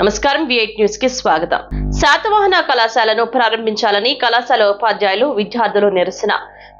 నమస్కారం విఐట్ న్యూస్కి స్వాగతం. శాతవాహన కళాశాలను ప్రారంభించాలని కళాశాల ఉపాధ్యాయులు విద్యార్థులు నిరసన.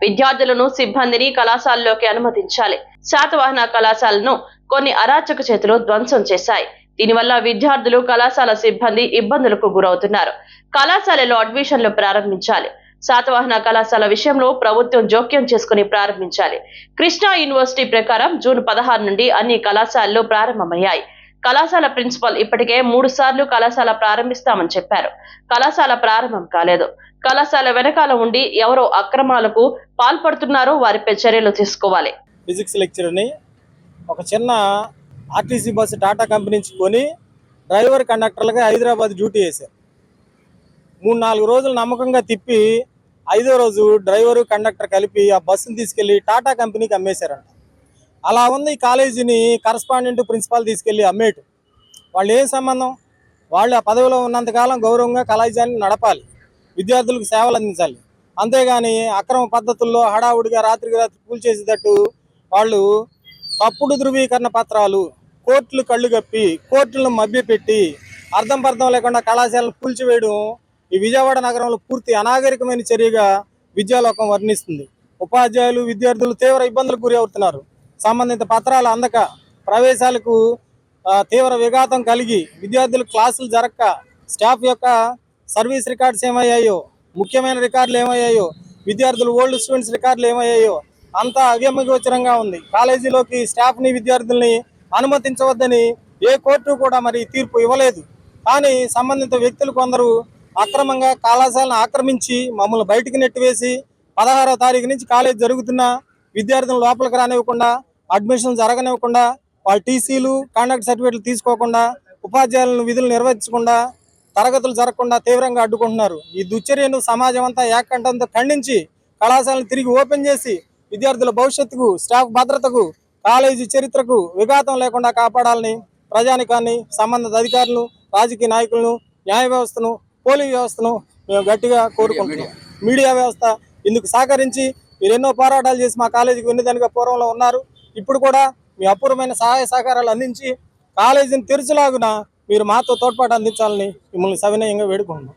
విద్యార్థులను సిబ్బందిని కళాశాలలోకి అనుమతించాలి. శాతవాహన కళాశాలను కొన్ని అరాచక చేతులు ధ్వంసం చేశాయి. దీనివల్ల విద్యార్థులు కళాశాల సిబ్బంది ఇబ్బందులకు గురవుతున్నారు. కళాశాలలో అడ్మిషన్లు ప్రారంభించాలి. శాతవాహన కళాశాల విషయంలో ప్రభుత్వం జోక్యం చేసుకుని ప్రారంభించాలి. కృష్ణా యూనివర్సిటీ ప్రకారం జూన్ పదహారు నుండి అన్ని కళాశాలలు ప్రారంభమయ్యాయి. కళాశాల ప్రిన్సిపల్ ఇప్పటికే మూడు సార్లు కళాశాల ప్రారంభిస్తామని చెప్పారు. కళాశాల ప్రారంభం కాలేదు. కళాశాల వెనకాల ఉండి ఎవరో అక్రమాలకు పాల్పడుతున్నారో వారిపై చర్యలు తీసుకోవాలి. ఫిజిక్స్ లెక్చర్ని ఒక చిన్న ఆర్టీసీ బస్సు టాటా కంపెనీ నుంచి కొని డ్రైవర్ కండక్టర్లుగా హైదరాబాద్ డ్యూటీ చేశారు. మూడు నాలుగు రోజులు నమ్మకంగా తిప్పి ఐదో రోజు డ్రైవరు కండక్టర్ కలిపి ఆ బస్సును తీసుకెళ్ళి టాటా కంపెనీకి అమ్మేశారంట. అలా ఉంది ఈ కాలేజీని కరస్పాండెంట్ ప్రిన్సిపాల్ తీసుకెళ్ళి అమ్మేటు. వాళ్ళు ఏం సంబంధం? వాళ్ళు ఆ పదవిలో ఉన్నంతకాలం గౌరవంగా కళాజాన్ని నడపాలి విద్యార్థులకు సేవలు అందించాలి. అంతేగాని అక్రమ పద్ధతుల్లో హడావుడిగా రాత్రికి రాత్రి కూల్చేసేటట్టు వాళ్ళు తప్పుడు ధృవీకరణ పత్రాలు కోర్టులు కళ్ళు కప్పి కోర్టులను మభ్యపెట్టి అర్థం పర్థం లేకుండా కళాశాలను కూల్చివేయడం ఈ విజయవాడ నగరంలో పూర్తి అనాగరికమైన చర్యగా విద్యాలోకం వర్ణిస్తుంది. ఉపాధ్యాయులు విద్యార్థులు తీవ్ర ఇబ్బందులకు గురి అవుతున్నారు. సంబంధిత పత్రాలు అందక ప్రవేశాలకు తీవ్ర విఘాతం కలిగి విద్యార్థులు క్లాసులు జరక్క స్టాఫ్ యొక్క సర్వీస్ రికార్డ్స్ ఏమయ్యాయో ముఖ్యమైన రికార్డులు ఏమయ్యాయో విద్యార్థులు ఓల్డ్ స్టూడెంట్స్ రికార్డులు ఏమయ్యాయో అంతా అవ్యమగోచరంగా ఉంది. కాలేజీలోకి స్టాఫ్ని విద్యార్థుల్ని అనుమతించవద్దని ఏ కోర్టు కూడా మరి తీర్పు ఇవ్వలేదు. కానీ సంబంధిత వ్యక్తులు కొందరు అక్రమంగా కళాశాలను ఆక్రమించి మమ్మల్ని బయటికి నెట్టివేసి పదహారో తారీఖు నుంచి కాలేజ్ జరుగుతున్నా విద్యార్థులను లోపలికి రానివ్వకుండా అడ్మిషన్ జరగనివ్వకుండా వాళ్ళ టీసీలు కాండక్ట్ సర్టిఫికేట్లు తీసుకోకుండా ఉపాధ్యాయులను విధులు నిర్వహించకుండా తరగతులు జరగకుండా తీవ్రంగా అడ్డుకుంటున్నారు. ఈ దుశ్చర్యను సమాజం అంతా ఏకంఠంతో ఖండించి కళాశాలను తిరిగి ఓపెన్ చేసి విద్యార్థుల భవిష్యత్తుకు స్టాఫ్ భద్రతకు కాలేజీ చరిత్రకు విఘాతం లేకుండా కాపాడాలని ప్రజానికాన్ని సంబంధిత అధికారులను రాజకీయ నాయకులను న్యాయ వ్యవస్థను పోలీస్ వ్యవస్థను మేము గట్టిగా కోరుకుంటున్నాం. మీడియా వ్యవస్థ ఇందుకు సహకరించి మీరు ఎన్నో పోరాటాలు చేసి మా కాలేజీకి వెన్నుదనుగా పూర్వంలో ఉన్నారు. ఇప్పుడు కూడా మీ అపూర్వమైన సహాయ సహకారాలు అందించి కాలేజీని తెరిచిలాగున మీరు మాతో తోడ్పాటు అందించాలని మిమ్మల్ని సవినయంగా వేడుకుంటున్నాం.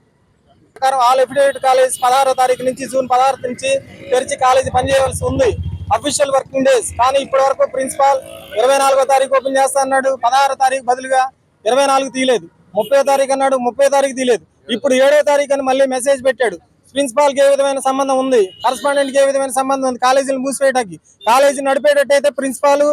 ప్రకారం ఆల్ ఎఫిడేవిట్ కాలేజ్ పదహారో తారీఖు నుంచి జూన్ పదహారు నుంచి తెరిచి కాలేజీ పనిచేయవలసి ఉంది. అఫీషియల్ వర్కింగ్ డేస్ కానీ ఇప్పటి వరకు ప్రిన్సిపాల్ ఇరవై నాలుగో తారీఖు ఓపెన్ చేస్తా అన్నాడు. పదహారో తారీఖు బదులుగా ఇరవై నాలుగు తీయలేదు. ముప్పై తారీఖు అన్నాడు. ముప్పై తారీఖు తీయలేదు. ఇప్పుడు ఏడో తారీఖు అని మళ్ళీ మెసేజ్ పెట్టాడు. ప్రిన్సిపాల్కి ఏ విధమైన సంబంధం ఉంది? కరస్పాండెంట్కి ఏ విధమైన సంబంధం ఉంది? కాలేజీని మూసివేయడానికి కాలేజీ నడిపేటట్టయితే ప్రిన్సిపాల్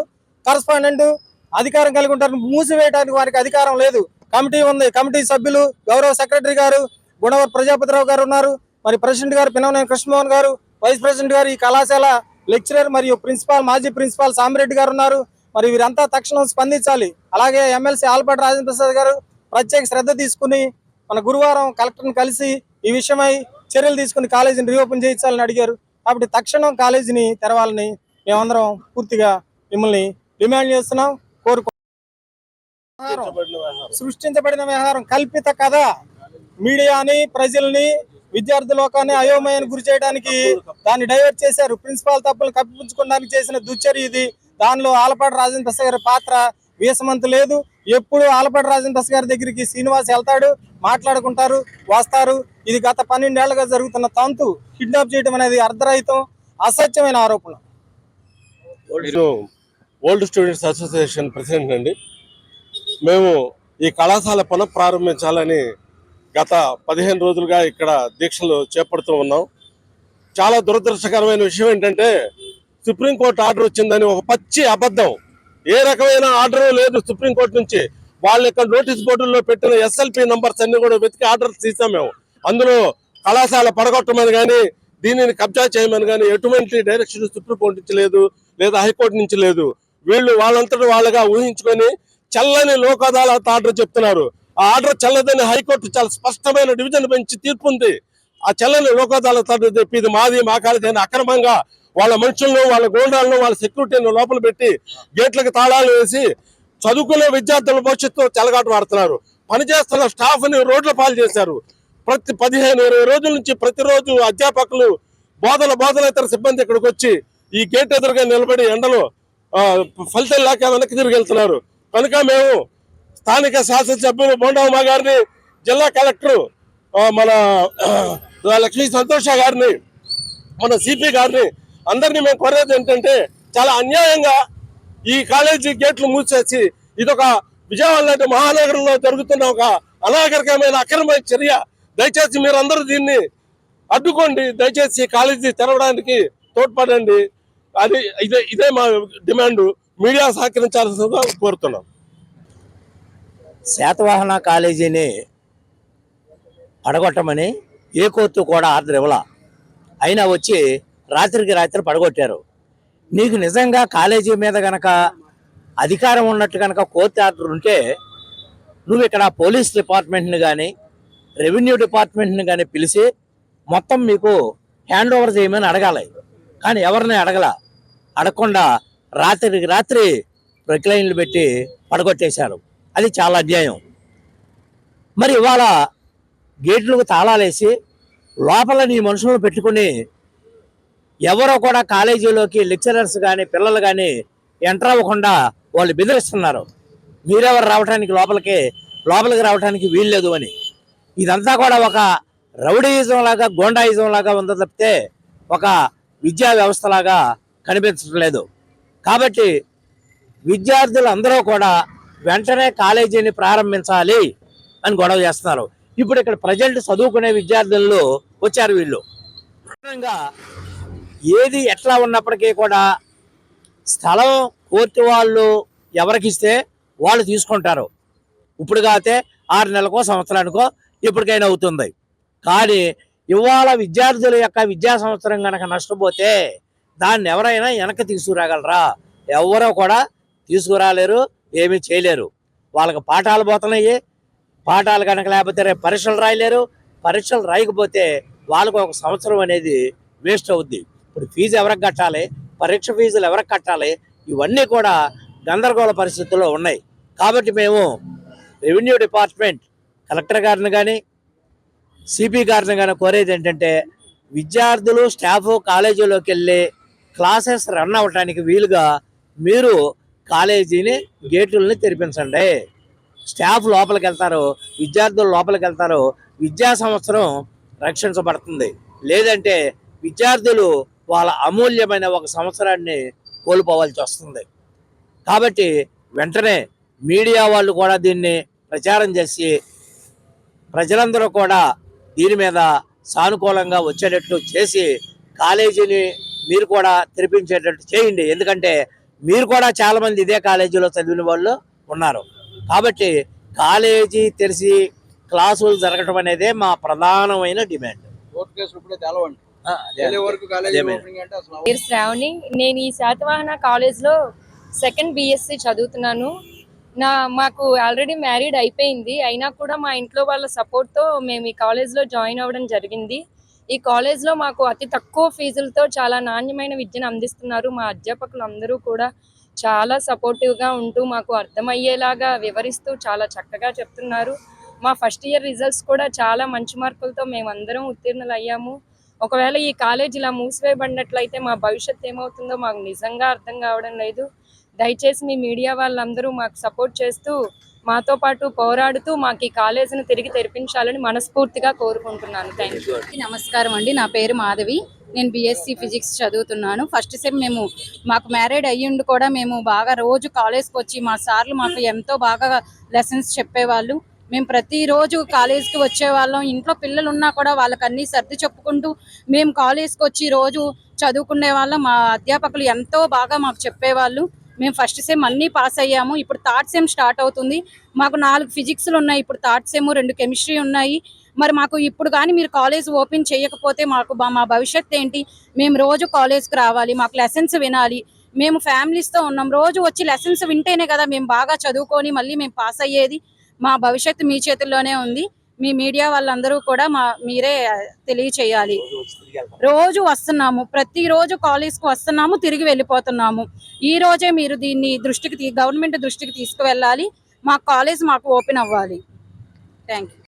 కరస్పాండెంట్ అధికారం కలిగి ఉంటారు. మూసివేయడానికి వారికి అధికారం లేదు. కమిటీ ఉంది. కమిటీ సభ్యులు గౌరవ సెక్రటరీ గారు గుణవర్ ప్రజాపతిరావు గారు ఉన్నారు. మరి ప్రెసిడెంట్ గారు పినవనేని కృష్ణమోహన్ గారు వైస్ ప్రెసిడెంట్ గారు ఈ కళాశాల లెక్చరర్ మరియు ప్రిన్సిపాల్ మాజీ ప్రిన్సిపాల్ సామిరెడ్డి గారు ఉన్నారు. మరి వీరంతా తక్షణం స్పందించాలి. అలాగే ఎమ్మెల్సీ ఆల్పాటి రాజేంద్ర ప్రసాద్ గారు ప్రత్యేక శ్రద్ధ తీసుకుని మన గురువారం కలెక్టర్ని కలిసి ఈ విషయమై చర్యలు తీసుకుని కాలేజీని రీఓపెన్ చేయించాలని అడిగారు. కాబట్టి తక్షణం కాలేజీని తెరవాలని మేమందరం పూర్తిగా మిమ్మల్ని డిమాండ్ చేస్తున్నాం కోరుకో సృష్టించబడిన వ్యవహారం కల్పిత కథ. మీడియాని ప్రజల్ని విద్యార్థి లోకాన్ని అయోమయాన్ని గురి చేయడానికి దాన్ని డైవర్ట్ చేశారు. ప్రిన్సిపాల్ తప్పులు కప్పిపుచ్చుకోవడానికి చేసిన దుశ్చర్య ఇది. దానిలో ఆలపాటి రాజేంద్ర ప్రసాద్ గారి పాత్ర వీసమంత లేదు. ఎప్పుడు ఆలపాటి రాజేంద్ర ప్రసాద్ గారి దగ్గరికి శ్రీనివాస్ వెళ్తాడు. మాట్లాడుకుంటారు వస్తారు. ఇది గత పన్నెండేళ్ళుగా జరుగుతున్న తంతు కిడ్నాప్ చేయడం అనేది అర్ధరహితం అసత్యమైన ఆరోపణ. ఓల్డ్ స్టూడెంట్స్ అసోసియేషన్ ప్రెసిడెంట్ అండి. మేము ఈ కళాశాల పునః ప్రారంభించాలని గత పదిహేను రోజులుగా ఇక్కడ దీక్షలు చేపడుతూ ఉన్నాం. చాలా దురదృష్టకరమైన విషయం ఏంటంటే సుప్రీంకోర్టు ఆర్డర్ వచ్చిందని ఒక పచ్చి అబద్ధం. ఏ రకమైన ఆర్డర్ లేదు సుప్రీంకోర్టు నుంచి. వాళ్ళ యొక్క నోటీస్ బోర్డుల్లో పెట్టిన ఎస్ఎల్పి నంబర్స్ అన్ని కూడా వెతికి ఆర్డర్స్ తీసాం మేము. అందులో కళాశాల పడగొట్టమని కానీ దీనిని కబ్జా చేయమని కానీ ఎటువంటి డైరెక్షన్ సుప్రీంకోర్టు నుంచి లేదు లేదా హైకోర్టు నుంచి లేదు. వీళ్ళు వాళ్ళంతటి వాళ్ళగా ఊహించుకొని చల్లని లోక్ అదాలత్ ఆర్డర్ చెప్తున్నారు. ఆ ఆర్డర్ చల్లదని హైకోర్టు చాలా స్పష్టమైన డివిజన్ బెంచ్ తీర్పు ఉంది. ఆ చల్లని లోక్ అదాలత్ ఆర్డర్ చెప్పి ఇది మాది మా కాలేజీ అక్రమంగా వాళ్ళ మనుషులను వాళ్ళ గోండాలను వాళ్ళ సెక్యూరిటీని లోపల పెట్టి గేట్లకు తాళాలు వేసి చదువుకునే విద్యార్థుల భవిష్యత్తు చెలగాటు వాడుతున్నారు. పనిచేస్తున్న స్టాఫ్ని రోడ్ల పాలు చేశారు. ప్రతి పదిహేను ఇరవై రోజుల నుంచి ప్రతిరోజు అధ్యాపకులు బోధన బోధనేతర సిబ్బంది ఇక్కడికి వచ్చి ఈ గేట్ ఎదురుగా నిలబడి ఎండలో ఫలితం లేక వెనక్కి తిరిగి వెళ్తున్నారు. కనుక మేము స్థానిక శాసనసభ్యులు బోండమ్మ గారిని జిల్లా కలెక్టర్ మన లక్ష్మీ సంతోష గారిని మన సిపి గారిని అందరినీ మేము కోరేది ఏంటంటే చాలా అన్యాయంగా ఈ కాలేజీ గేట్లు మూసేసి ఇదొక విజయవాడ లాంటి మహానగరంలో జరుగుతున్న ఒక అనాగరికమైన అక్రమ చర్య. దయచేసి మీరు అందరూ దీన్ని అడ్డుకోండి. దయచేసి కాలేజీ తెరవడానికి తోడ్పడండి. అది ఇదే ఇదే మా డిమాండ్. మీడియా సహకరించాల్సిందిగా కోరుతున్నాం. శాతవాహన కాలేజీని పడగొట్టమని ఏ కోర్టు కూడా ఆర్డర్ ఇవ్వాల. అయినా వచ్చి రాత్రికి రాత్రి పడగొట్టారు. నీకు నిజంగా కాలేజీ మీద గనక అధికారం ఉన్నట్టు కనుక కోర్టు ఆర్డర్ ఉంటే నువ్వు ఇక్కడ పోలీస్ డిపార్ట్మెంట్ని కానీ రెవెన్యూ డిపార్ట్మెంట్ని కానీ పిలిచి మొత్తం మీకు హ్యాండ్ ఓవర్ చేయమని అడగాలి. కానీ ఎవరిని అడగల? అడగకుండా రాత్రికి రాత్రి ప్రక్లైన్లు పెట్టి పడగొట్టేశారు. అది చాలా అన్యాయం. మరి ఇవాళ గేట్లకు తాళాలేసి లోపల నీ మనుషులను పెట్టుకుని ఎవరో కూడా కాలేజీలోకి లెక్చరర్స్ కానీ పిల్లలు కానీ ఎంటర్ అవ్వకుండా వాళ్ళు బెదిరిస్తున్నారు. మీరెవరు రావడానికి లోపలికి లోపలికి రావడానికి వీల్లేదు అని. ఇదంతా కూడా ఒక రౌడీయిజం లాగా గోండాయిజం లాగా ఉందో తప్పితే ఒక విద్యా వ్యవస్థలాగా కనిపించడం లేదు. కాబట్టి విద్యార్థులు అందరూ కూడా వెంటనే కాలేజీని ప్రారంభించాలి అని గొడవ చేస్తున్నారు. ఇప్పుడు ఇక్కడ ప్రజెంట్ చదువుకునే విద్యార్థుల్లో వచ్చారు వీళ్ళు. ఏది ఎట్లా ఉన్నప్పటికీ కూడా స్థలం కోర్టు వాళ్ళు ఎవరికిస్తే వాళ్ళు తీసుకుంటారు. ఇప్పుడు కాతే ఆరు నెలలకో సంవత్సరానికో ఇప్పటికైనా అవుతుంది. కానీ ఇవాళ విద్యార్థుల యొక్క విద్యా సంవత్సరం కనుక నష్టపోతే దాన్ని ఎవరైనా వెనక్కి తీసుకురాగలరా? ఎవరో కూడా తీసుకురాలేరు ఏమీ చేయలేరు. వాళ్ళకి పాఠాలు పోతున్నాయి. పాఠాలు కనుక లేకపోతే పరీక్షలు రాయలేరు. పరీక్షలు రాయకపోతే వాళ్ళకు ఒక సంవత్సరం అనేది వేస్ట్ అవుద్ది. ఇప్పుడు ఫీజు ఎవరికి కట్టాలి? పరీక్ష ఫీజులు ఎవరికి కట్టాలి? ఇవన్నీ కూడా గందరగోళ పరిస్థితుల్లో ఉన్నాయి. కాబట్టి మేము రెవెన్యూ డిపార్ట్మెంట్ కలెక్టర్ గారిని కానీ సిపి గారిని కానీ కోరేది ఏంటంటే విద్యార్థులు స్టాఫ్ కాలేజీలోకి వెళ్ళి క్లాసెస్ రన్ అవ్వటానికి వీలుగా మీరు కాలేజీని గేట్లని తెరిపించండి. స్టాఫ్ లోపలికి వెళ్తారు విద్యార్థులు లోపలికి వెళ్తారు విద్యా సంవత్సరం రక్షించబడుతుంది. లేదంటే విద్యార్థులు వాళ్ళ అమూల్యమైన ఒక సంవత్సరాన్ని కోల్పోవాల్సి వస్తుంది. కాబట్టి వెంటనే మీడియా వాళ్ళు కూడా దీన్ని ప్రచారం చేసి ప్రజలందరూ కూడా దీని మీద సానుకూలంగా వచ్చేటట్టు చేసి కాలేజీని మీరు కూడా తెరిపించేటట్టు చేయండి. ఎందుకంటే మీరు కూడా చాలామంది ఇదే కాలేజీలో చదివిన వాళ్ళు ఉన్నారు. కాబట్టి కాలేజీ తెరిచి క్లాసులు జరగటం అనేదే మా ప్రధానమైన డిమాండ్. కోర్టు కేసులు ఇప్పుడే తెలవండి కాలేజీ పేరు శ్రావణి నేను ఈ శాతవాహన కాలేజ్లో సెకండ్ బిఎస్సి చదువుతున్నాను. నా మాకు ఆల్రెడీ మ్యారీడ్ అయిపోయింది. అయినా కూడా మా ఇంట్లో వాళ్ళ సపోర్ట్తో మేము ఈ కాలేజ్లో జాయిన్ అవ్వడం జరిగింది. ఈ కాలేజ్లో మాకు అతి తక్కువ ఫీజులతో చాలా నాణ్యమైన విద్యను అందిస్తున్నారు. మా అధ్యాపకులు అందరూ కూడా చాలా సపోర్టివ్గా ఉంటూ మాకు అర్థమయ్యేలాగా వివరిస్తూ చాలా చక్కగా చెప్తున్నారు. మా ఫస్ట్ ఇయర్ రిజల్ట్స్ కూడా చాలా మంచి మార్కులతో మేమందరం ఉత్తీర్ణులు అయ్యాము ఒకవేళ ఈ కాలేజ్ ఇలా మూసివేయబడినట్లయితే మా భవిష్యత్ ఏమవుతుందో మాకు నిజంగా అర్థం కావడం లేదు. దయచేసి మీ మీడియా వాళ్ళందరూ మాకు సపోర్ట్ చేస్తూ మాతో పాటు పోరాడుతూ మాకు ఈ కాలేజీని తిరిగి తెరిపించాలని మనస్ఫూర్తిగా కోరుకుంటున్నాను. థ్యాంక్ యూ నమస్కారం అండి. నా పేరు మాధవి. నేను బీఎస్సీ ఫిజిక్స్ చదువుతున్నాను. ఫస్ట్ సెమ్ మేము మాకు మ్యారేడ్ అయ్యిండి కూడా మేము బాగా రోజు కాలేజ్కి వచ్చి మా సార్లు మాకు ఎంతో బాగా లెసన్స్ చెప్పేవాళ్ళు. మేము ప్రతిరోజు కాలేజ్కి వచ్చేవాళ్ళం ఇంట్లో పిల్లలు ఉన్నా కూడా వాళ్ళకి అన్ని సర్ది చెప్పుకుంటూ మేము కాలేజ్కి వచ్చి రోజు చదువుకునే వాళ్ళం. మా అధ్యాపకులు ఎంతో బాగా మాకు చెప్పేవాళ్ళు. మేము ఫస్ట్ సెమ్ అన్నీ పాస్ అయ్యాము. ఇప్పుడు థర్డ్ సెమ్ స్టార్ట్ అవుతుంది. మాకు నాలుగు ఫిజిక్స్లు ఉన్నాయి. ఇప్పుడు థర్డ్ సెమ్ రెండు కెమిస్ట్రీ ఉన్నాయి. మరి మాకు ఇప్పుడు కానీ మీరు కాలేజ్ ఓపెన్ చేయకపోతే మాకు మా భవిష్యత్ ఏంటి? మేము రోజు కాలేజ్కి రావాలి. మాకు లెసన్స్ వినాలి. మేము ఫ్యామిలీస్తో ఉన్నాం. రోజు వచ్చి లెసన్స్ వింటేనే కదా మేము బాగా చదువుకొని మళ్ళీ మేము పాస్ అయ్యేది. మా భవిష్యత్తు మీ చేతుల్లోనే ఉంది. మీ మీడియా వాళ్ళందరూ కూడా మా మీరే తెలియచేయాలి. రోజు వస్తున్నాము. ప్రతిరోజు కాలేజ్కి వస్తున్నాము తిరిగి వెళ్ళిపోతున్నాము. ఈ రోజే మీరు దీన్ని దృష్టికి తీ- గవర్నమెంట్ దృష్టికి తీసుకువెళ్ళాలి. మా కాలేజ్ మాకు ఓపెన్ అవ్వాలి. Thank you